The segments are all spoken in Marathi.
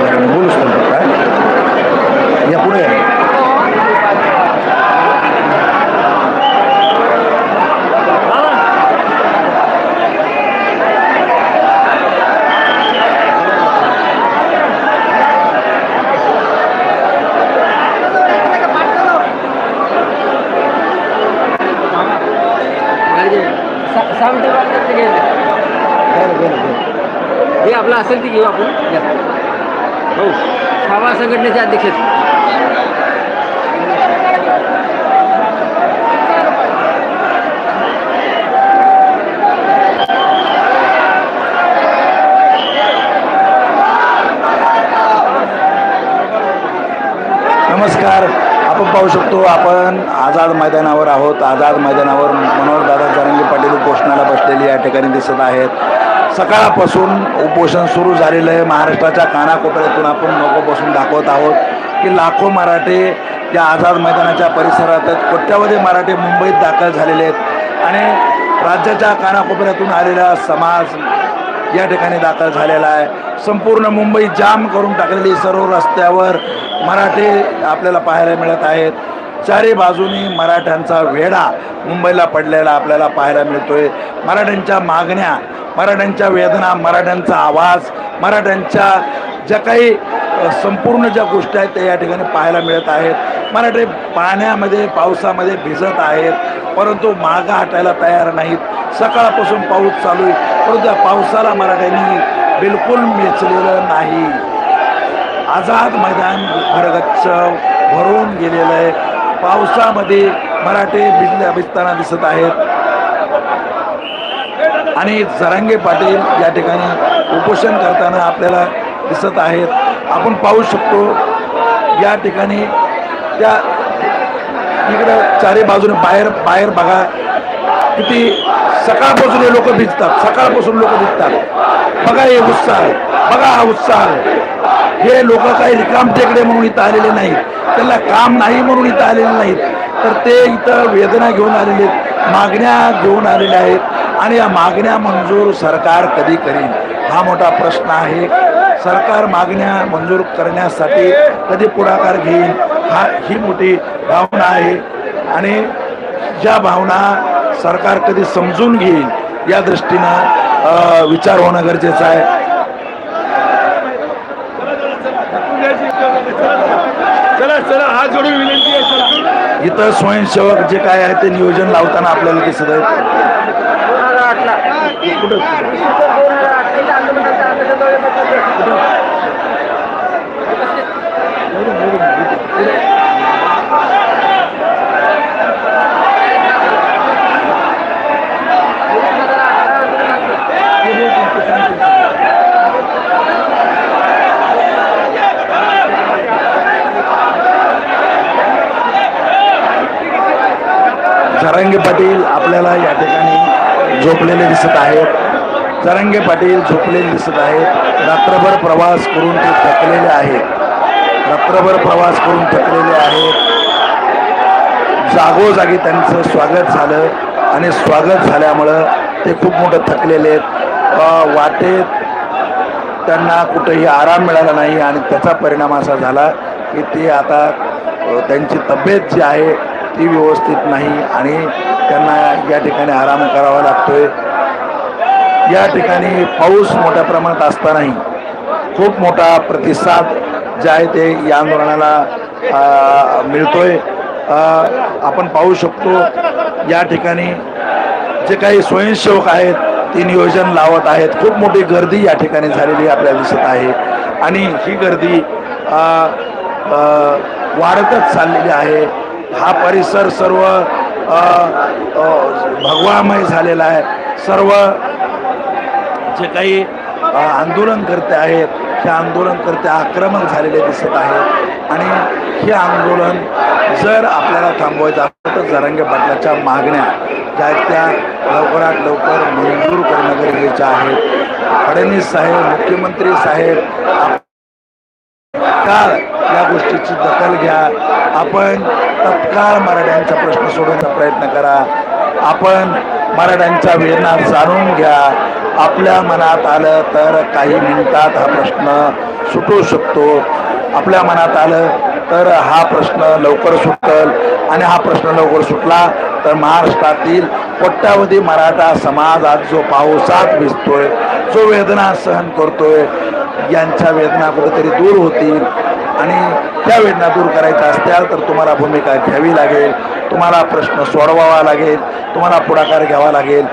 बोलूच नंतर काय या पुढे या. बरं, बरं, बरं. जे आपलं असेल ते घेऊ आपण घ्या. हो. छावा संघटनेचे अध्यक्ष. नमस्कार. आपण पाहू शकतो आपण आझाद मैदानावर आहोत. आझाद मैदानावर मनोहर दादा जरांगे पाटील उपोषणाला बसलेली या ठिकाणी दिसत आहेत. सकाळपासून उपोषण सुरू झालेलं आहे. महाराष्ट्राच्या कानाकोपऱ्यातून आपण नको बसून दाखवत आहोत की लाखो मराठे या आझाद मैदानाच्या परिसरात कोट्यावधी मराठे मुंबईत दाखल झालेले आहेत. आणि राज्याच्या कानाकोपऱ्यातून आलेला समाज या ठिकाणी दाखल झालेला आहे. संपूर्ण मुंबई जाम करून टाकलेली सर्व रस्त्यावर मराठे आपल्याला पाहायला मिळत आहेत. चारी बाजूनी मराठ्यांचा वेढा मुंबईला पडलेला आपल्याला पाहायला मिळतोय. मराठ्यांच्या मागण्या मराठ्यांच्या वेदना मराठ्यांचा आवाज मराठ्यांच्या ज्या काही संपूर्ण ज्या गोष्टी आहेत त्या या ठिकाणी पाहायला मिळत आहेत. मराठे पाण्यामध्ये पावसामध्ये भिजत आहेत परंतु मागा हटायला तयार नाहीत. सकाळपासून पाऊस चालू आहे परंतु त्या पावसाला मराठ्यांनी बिलकुल मेचलेलं नाही. आझाद मैदान भरगच्छ भरून गेलेलं आहे. पावसामध्ये मराठे भिजल्या भिजताना दिसत आहेत. आणि जरांगे पाटील या ठिकाणी उपोषण करताना आपल्याला दिसत आहेत. आपण पाहू शकतो या ठिकाणी त्या इकडं चारी बाजूने बाहेर बाहेर बघा किती सकाळपासून हे लोक भिजतात सकाळपासून लोक भिजतात. बघा हे उत्साह बघा हा उत्साह हे लोक काही रिकाम टेकडे म्हणून इथं आलेले नाहीत. त्यांना काम नाही म्हणून इथं आलेले नाहीत. तर ते इथं वेदना घेऊन आलेले आहेत मागण्या घेऊन आलेल्या आहेत. आणि या मागण्या मंजूर सरकार कधी करेल? हा मोठा प्रश्न आहे. सरकार मागण्या मंजूर करण्यासाठी कधी पुढाकार घेईल? हा ही मोठी भावना आहे. आणि ज्या भावना सरकार कधी समजून घेईल या दृष्टीनं विचार होणं गरजेचं आहे. चला चला हात जोडून विनंती आहे चला. इथं स्वयंसेवक जे काय आहे ते नियोजन लावताना आपल्याला दिसत आहे दोन हजार आठला कुठं दोन हजार आठ पहिल्या आंदोलनाचा आंदोलन जरांगे पाटील आपल्याला या ठिकाणी झोपलेले दिसत आहेत. तरंगे पाटील झोपलेले दिसत आहेत. रात्रभर प्रवास करून ते थकलेले आहेत. रात्रभर प्रवास करून थकलेले आहेत. जागोजागी त्यांचं स्वागत झालं आणि स्वागत झाल्यामुळं ते खूप मोठं थकलेले आहेत. वाटेत त्यांना कुठेही आराम मिळाला नाही आणि त्याचा परिणाम असा झाला की ते आता त्यांची तब्येत जी आहे ती व्यवस्थित नाही आणि त्यांना या ठिकाणी आराम करावा लागतोय. या ठिकाणी पाऊस मोठ्या प्रमाणात असतानाही खूप मोठा प्रतिसाद जे आहे ते या आंदोलनाला मिळतोय. आपण पाहू शकतो या ठिकाणी जे काही स्वयंसेवक आहेत ते नियोजन लावत आहेत. खूप मोठी गर्दी या ठिकाणी झालेली आपल्याला दिसत आहे. आणि ही गर्दी वाढतच चाललेली आहे. हा परिसर सर्व भगवामय झालेला आहे. सर्व जे काही आंदोलनकर्ते आहेत हे आंदोलनकर्ते आक्रमक झालेले दिसत आहेत. आणि हे आंदोलन जर आपल्याला थांबवायचं असेल तर जरांगे पाटलाच्या मागण्या ज्या त्या लवकरात लवकर मंजूर करणं गरजेचं आहे. फडणवीस साहेब मुख्यमंत्री साहेब तत्काळ या गोष्टीची दखल घ्या. आपण तत्काळ मराठ्यांचा प्रश्न सोडवण्याचा प्रयत्न करा. आपण मराठ्यांच्या वेदना जाणून घ्या. आपल्या मनात आलं तर काही मिनिटात हा प्रश्न सुटू शकतो. आपल्या मनात आलं तर हा प्रश्न लवकर सुटल. आणि हा प्रश्न लवकर सुटला तर महाराष्ट्रातील कोट्यावधी मराठा समाज आज जो पावसात भिजतोय जो वेदना सहन करतोय यांच्या वेदना कुठेतरी दूर होतील. आणि त्या वेदना दूर करायच्या असत्या तर तुम्हाला भूमिका घ्यावी लागेल. तुम्हाला प्रश्न सोडवावा लागेल. तुम्हाला पुढाकार घ्यावा लागेल.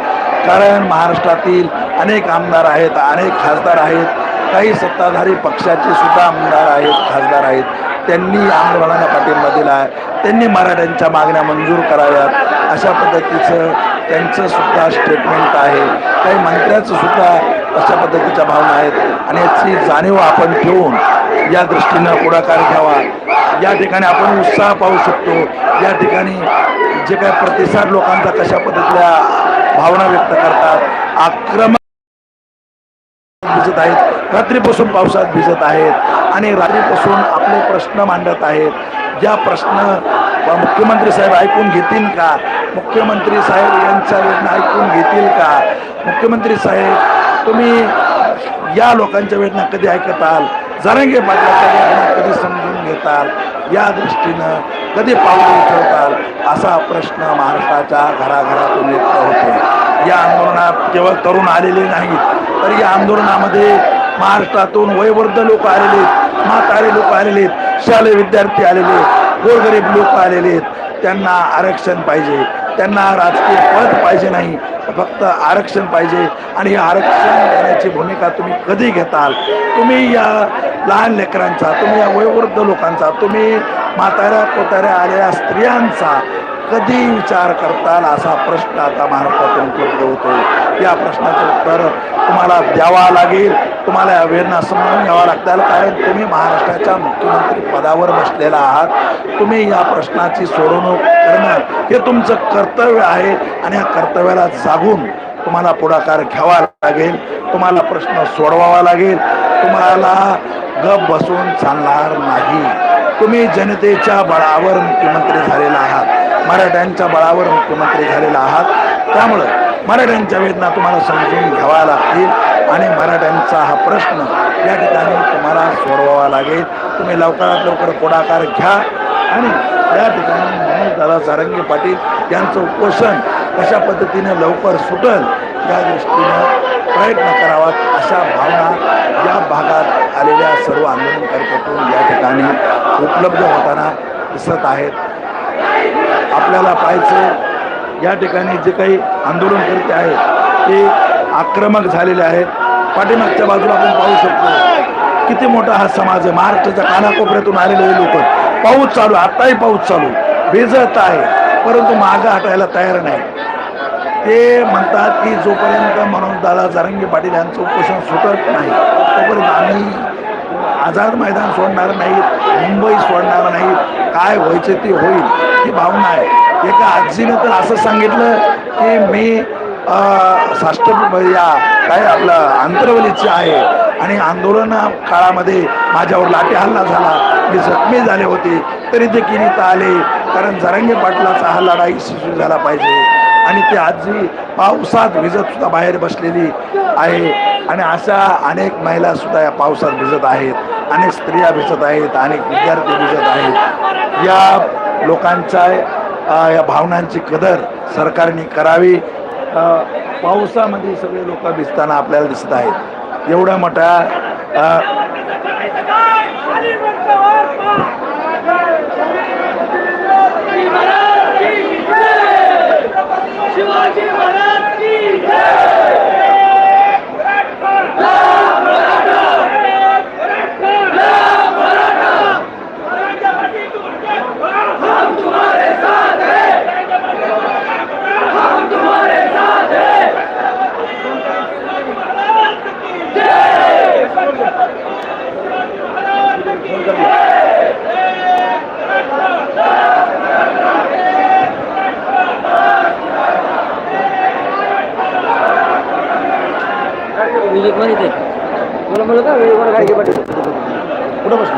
कारण महाराष्ट्रातील अनेक आमदार आहेत अनेक खासदार आहेत. काही सत्ताधारी पक्षाचे सुद्धा आमदार आहेत खासदार आहेत. त्यांनी आंदोलनाला पाठिंबा दिला आहे त्यांनी मराठ्यांच्या मागण्या मंजूर कराव्यात. अशा पद्धतीचं त्यांचं सुद्धा स्टेटमेंट आहे. काही मंत्र्याचं सुद्धा अशा पद्धतीच्या भावना आहेत. आणि याची जाणीव आपण ठेवून या दृष्टीनं पुढाकार घ्यावा. या ठिकाणी आपण उत्साह पाहू शकतो. या ठिकाणी जे काही प्रतिसाद लोकांचा कशा पद्धतीच्या भावना व्यक्त करतात आक्रमक भिजत आहेत. रात्रीपासून पावसात भिजत आहेत. आणि रात्रीपासून आपले प्रश्न मांडत आहेत. ज्या प्रश्न मुख्यमंत्री साहेब ऐकून घेतील का? मुख्यमंत्री साहेब यांच्या वेदना ऐकून घेतील का? मुख्यमंत्री साहेब तुम्ही या लोकांच्या वेदना कधी ऐकताल? जरंगे पाटलाच्या वेदना कधी समजून घेताल? या दृष्टीनं कधी पावलं उचलताल? असा प्रश्न महाराष्ट्राच्या घराघरातून व्यक्त होतो. या आंदोलनात केवळ तरुण आलेले नाहीत तर या आंदोलनामध्ये महाराष्ट्रातून वयवृद्ध लोक आलेले आहेत म्हातारे लोक आलेले आहेत शालेय विद्यार्थी आलेले आहेत गोरगरीब लोक आलेले आहेत. त्यांना आरक्षण पाहिजे. त्यांना राजकीय पद पाहिजे नाही फक्त आरक्षण पाहिजे. आणि हे आरक्षण देण्याची भूमिका तुम्ही कधी घेताल? तुम्ही या लहान लेकरांचा तुम्ही या वयोवृद्ध लोकांचा तुम्ही म्हाताऱ्या कोताऱ्या आलेल्या स्त्रियांचा कधी विचार करताल? असा प्रश्न आता महाराष्ट्रातून उपलब्ध होतो या प्रश्नाचं उत्तर तुम्हाला द्यावा लागेल. तुम्हाला अवेअरनेस वेदना समजून घ्यावा लागतील कारण तुम्ही महाराष्ट्राच्या मुख्यमंत्री पदावर बसलेला आहात. तुम्ही या प्रश्नाची सोडवणूक करणं हे तुमचं कर्तव्य आहे आणि या कर्तव्याला जागून तुम्हाला पुढाकार घ्यावा लागेल. तुम्हाला प्रश्न सोडवावा लागेल. तुम्हाला गप बसून चालणार नाही. तुम्ही जनतेच्या बळावर मुख्यमंत्री झालेला आहात. मराठ्यांच्या बळावर मुख्यमंत्री झालेला आहात. त्यामुळं मराठ्यांच्या वेदना तुम्हाला समजून घ्यावा लागतील. आणि मराठ्यांचा हा प्रश्न या ठिकाणी तुम्हाला सोडवावा लागेल. तुम्ही लवकरात लवकर पुढाकार घ्या. आणि या ठिकाणी मनोज दादा सारंगी पाटील यांचं उपोषण कशा पद्धतीने लवकर सुटल या दृष्टीनं प्रयत्न करावा अशा भावना या भागात आलेल्या सर्व आंदोलनकर्त्यातून या ठिकाणी उपलब्ध होताना दिसत आहेत. आपल्याला पाहिजे या ठिकाणी जे काही आंदोलन करते आहेत ते आक्रमक झालेले आहेत. पाठीमागच्या बाजूला आपण पाहू शकतो किती मोठा हा समाज आहे. महाराष्ट्राच्या कानाकोपऱ्यातून आलेले हे लोक. पाऊस चालू आत्ताही पाऊस चालू आहे, भिजत आहे. परंतु मागं हटायला तयार नाही. ते म्हणतात की जोपर्यंत मनोज दादा पाटील यांचं उपोषण सुटत नाही तोपर्यंत आम्ही आझाद मैदान सोडणार नाहीत मुंबई सोडणार नाहीत. काय व्हायचं ते होईल ही भावना आहे. एका आजीनं तर असं सांगितलं की मी साष्ट या काय आपलं आंतरवलीचे आहे आणि आंदोलन काळामध्ये माझ्यावर लाठी हल्ला झाला. मी जखमी झाले होते. तरी देखील इथं आले. कारण जरंगे पाटलाचा हा लढा यशस्वी झाला पाहिजे. आणि ती आजी पावसात भिजत सुद्धा बाहेर बसलेली आहे. आणि अशा अनेक महिला सुद्धा या पावसात भिजत आहेत. अनेक स्त्रिया भिजत आहेत. अनेक विद्यार्थी भिजत आहेत. या लोकांच्या या भावनांची कदर सरकारने करावी. पावसामध्ये सगळे लोक भिजताना आपल्याला दिसत आहेत. एवढ्या मोठ्या शिवाजी महाराज की বিবেক মারিতে মানে বলো বলো তো ওই বড় গাড়িকে পাঠিয়ে উঠে বসে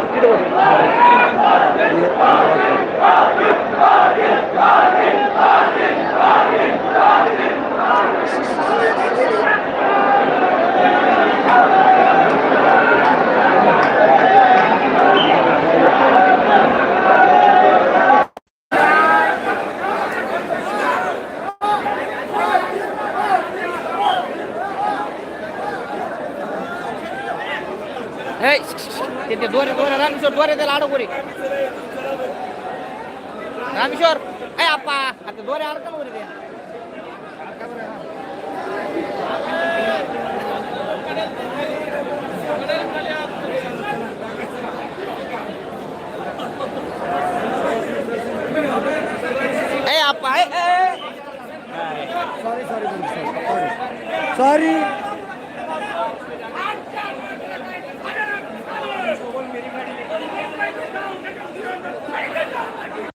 Thank you. ते ते दोरे दोरे रामेश्वर दोरे त्याला अडक वरी रामेश्वर ए आप्पा आता दोरे अडकल वरी ते ए आप्पा ए, ए Thank you.